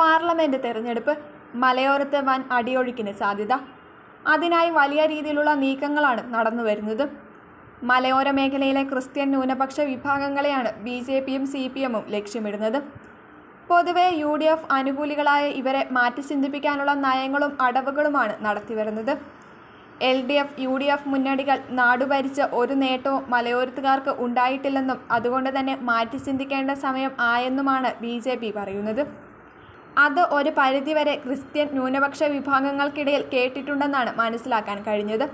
Parliament തെരഞ്ഞെടുപ്പ് മലയോരത്ത് വൻ അടിയൊഴുക്കിന് സാധ്യത. അതിനായി വലിയ രീതിയിലുള്ള നീക്കങ്ങളാണ് നടന്നു വരുന്നത്. മലയോര മേഖലയിലെ ക്രിസ്ത്യൻ ന്യൂനപക്ഷ വിഭാഗങ്ങളെയാണ് ബി ജെ പിയും സി പി എമ്മും ലക്ഷ്യമിടുന്നത്. പൊതുവെ യു ഡി എഫ് അനുകൂലികളായ ഇവരെ മാറ്റി ചിന്തിപ്പിക്കാനുള്ള നയങ്ങളും അടവുകളുമാണ് നടത്തിവരുന്നത് L D F U D F മുന്നണികൾ നാടുഭരിച്ച ഒരു നേട്ടവും മലയോരത്തുകാർക്ക് ഉണ്ടായിട്ടില്ലെന്നും അതുകൊണ്ട് തന്നെ മാറ്റി ചിന്തിക്കേണ്ട സമയം ആയെന്നുമാണ് ബി ജെ പി പറയുന്നത്. അത് ഒരു പരിധിവരെ ക്രിസ്ത്യൻ ന്യൂനപക്ഷ വിഭാഗങ്ങൾക്കിടയിൽ കേട്ടിട്ടുണ്ടെന്നാണ് മനസ്സിലാക്കാൻ കഴിഞ്ഞത്.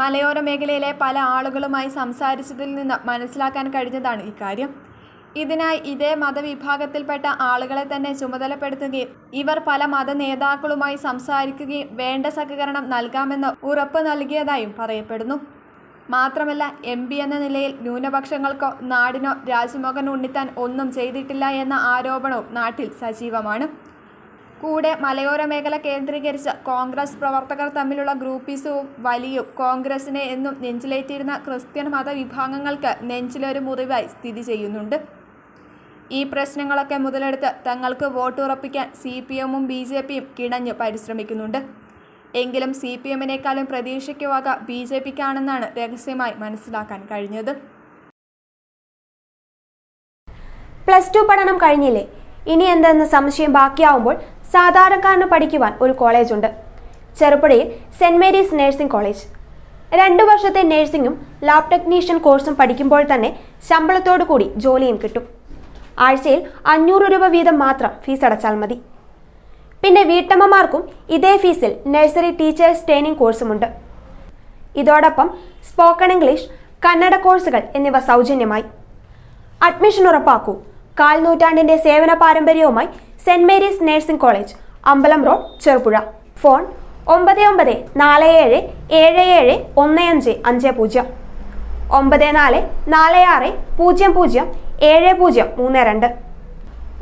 മലയോര മേഖലയിലെ പല ആളുകളുമായി സംസാരിച്ചതിൽ നിന്ന് മനസ്സിലാക്കാൻ കഴിഞ്ഞതാണ് ഇക്കാര്യം. ഇതിനായി ഇതേ മതവിഭാഗത്തിൽപ്പെട്ട ആളുകളെ തന്നെ ചുമതലപ്പെടുത്തുകയും ഇവർ പല മത നേതാക്കളുമായി സംസാരിക്കുകയും വേണ്ട സഹകരണം നൽകാമെന്ന് ഉറപ്പ് നൽകിയതായും പറയപ്പെടുന്നു. മാത്രമല്ല എം പി എന്ന നിലയിൽ ന്യൂനപക്ഷങ്ങൾക്കോ നാടിനോ രാജ്മോഹൻ ഉണ്ണിത്താൻ ഒന്നും ചെയ്തിട്ടില്ല എന്ന ആരോപണവും നാട്ടിൽ സജീവമാണ്. കൂടെ മലയോര മേഖല കേന്ദ്രീകരിച്ച് കോൺഗ്രസ് പ്രവർത്തകർ തമ്മിലുള്ള ഗ്രൂപ്പീസവും വലിയും കോൺഗ്രസിനെ എന്നും നെഞ്ചിലേറ്റിയിരുന്ന ക്രിസ്ത്യൻ മതവിഭാഗങ്ങൾക്ക് നെഞ്ചിലൊരു മുറിവായി സ്ഥിതി ചെയ്യുന്നുണ്ട്. ഈ പ്രശ്നങ്ങളൊക്കെ മുതലെടുത്ത് തങ്ങൾക്ക് വോട്ടുറപ്പിക്കാൻ സി പി എമ്മും ബി ജെ പിയും കിണഞ്ഞ് പരിശ്രമിക്കുന്നുണ്ട്. എങ്കിലും സി പി എമ്മിനേക്കാളും പ്രതീക്ഷയ്ക്ക് വക ബി ജെ പിക്കാണെന്നാണ് രഹസ്യമായി മനസ്സിലാക്കാൻ കഴിഞ്ഞത്. പ്ലസ് ടു പഠനം കഴിഞ്ഞില്ലേ? ഇനി എന്തെന്ന് സംശയം ബാക്കിയാവുമ്പോൾ സാധാരണക്കാരന് പഠിക്കുവാൻ ഒരു കോളേജുണ്ട്. ചെറുപ്പുഴയിൽ സെന്റ് മേരീസ് നഴ്സിംഗ് കോളേജ്. രണ്ടു വർഷത്തെ നഴ്സിംഗും ലാബ് ടെക്നീഷ്യൻ കോഴ്സും പഠിക്കുമ്പോൾ തന്നെ ശമ്പളത്തോടു കൂടി ജോലിയും കിട്ടും. ആഴ്ചയിൽ അഞ്ഞൂറ് രൂപ വീതം മാത്രം ഫീസ് അടച്ചാൽ മതി. പിന്നെ വീട്ടമ്മമാർക്കും ഇതേ ഫീസിൽ നഴ്സറി ടീച്ചേഴ്സ് ട്രെയിനിങ് കോഴ്സുമുണ്ട്. ഇതോടൊപ്പം സ്പോക്കൺ ഇംഗ്ലീഷ് കന്നഡ കോഴ്സുകൾ എന്നിവ സൗജന്യമായി. അഡ്മിഷൻ ഉറപ്പാക്കൂ. കാൽ നൂറ്റാണ്ടിന്റെ സേവന പാരമ്പര്യവുമായി സെന്റ് മേരീസ് നഴ്സിംഗ് കോളേജ് അമ്പലം റോഡ് ചെറുപുഴ. ഫോൺ ഒമ്പത് ഒമ്പത് നാല് ഏഴ് ഏഴ് ഏഴ് ഒന്ന് അഞ്ച് അഞ്ച് പൂജ്യം. ഒമ്പത് നാല് നാല് ആറ് പൂജ്യം പൂജ്യം ഏഴ് പൂജ്യം മൂന്ന് രണ്ട്.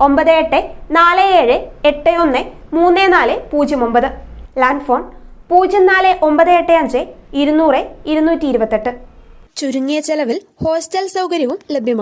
ഒമ്പത് എട്ട് നാല് ഏഴ് എട്ട് ഒന്ന് മൂന്ന് നാല് പൂജ്യം ഒമ്പത്. ലാൻഡ് ഫോൺ പൂജ്യം നാല് ഒമ്പത് എട്ട് അഞ്ച് ഇരുന്നൂറ് ഇരുന്നൂറ്റി ഇരുപത്തെട്ട്. ചുരുങ്ങിയ ചെലവിൽ ഹോസ്റ്റൽ സൗകര്യവും ലഭ്യമാണ്.